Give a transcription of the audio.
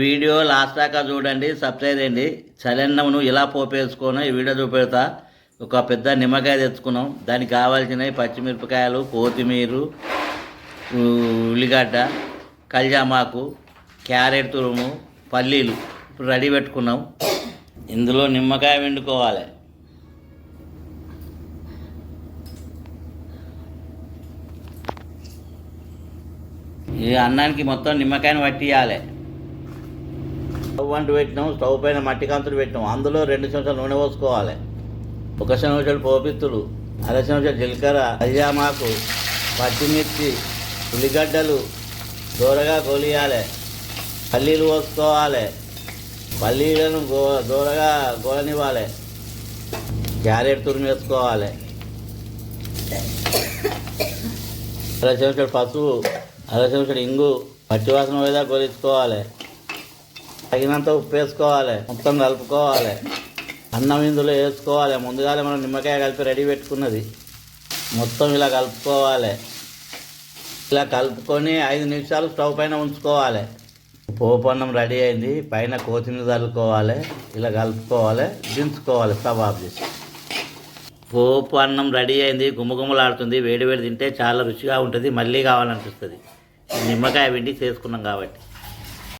Video last దాకా చూడండి subscribe చేయండి. చలన్నమును ఇలా పోపేసుకొని ఈ వీడియో చూపెడతా. ఒక పెద్ద నిమ్మకాయ తెచ్చుకున్నాం. దానికి కావాల్సినవి పచ్చిమిరపకాయలు కొత్తిమీర ఉల్లిగడ్డ కల్జామాకు క్యారెట్ తురుము పల్లీలు ఇప్పుడు రెడీ పెట్టుకున్నాం. ఇందులో నిమ్మకాయ వండుకోవాలి ఈ అన్నానికి మొత్తం నిమ్మకాయని పట్టియాలి. స్టవ్ అంటూ పెట్టినాం స్టవ్ పైన మట్టి కంతులు పెట్టినాం. అందులో రెండు చెంచాలు నూనె పోసుకోవాలి. ఒక చెంచాలు పోపిత్తులు అర చెంచాలు జీలకర్ర అజామాకు పచ్చిమిర్చి ఉల్లిగడ్డలు దూరగా కొలియాలి పల్లీలు పోసుకోవాలి. పల్లీలను గో దూరగా గోలనివ్వాలి. క్యారెట్ తురిమేసుకోవాలి అర చెంచాడు పసుపు అర చెంచాడు ఇంగు పచ్చివాసన మీద గోలించుకోవాలి. తగినంత ఉప్పు వేసుకోవాలి. మొత్తం కలుపుకోవాలి. అన్నం ఇందులో వేసుకోవాలి. ముందుగానే మనం నిమ్మకాయ కలిపి రెడీ పెట్టుకున్నది. మొత్తం ఇలా కలుపుకోవాలి. ఇలా కలుపుకొని ఐదు నిమిషాలు స్టవ్ పైన ఉంచుకోవాలి. పోపు అన్నం రెడీ అయింది. పైన కొత్తిమీర చల్లుకోవాలి. ఇలా కలుపుకోవాలి. దించుకోవాలి. స్టవ్ ఆఫ్ చేసి. పోపు అన్నం రెడీ అయింది. గుమ్మగుమ్మలాడుతుంది వేడి వేడి తింటే చాలా రుచిగా ఉంటుంది. మళ్ళీ కావాలనిపిస్తుంది. నిమ్మకాయ పిండి చేసుకున్నాం కాబట్టి.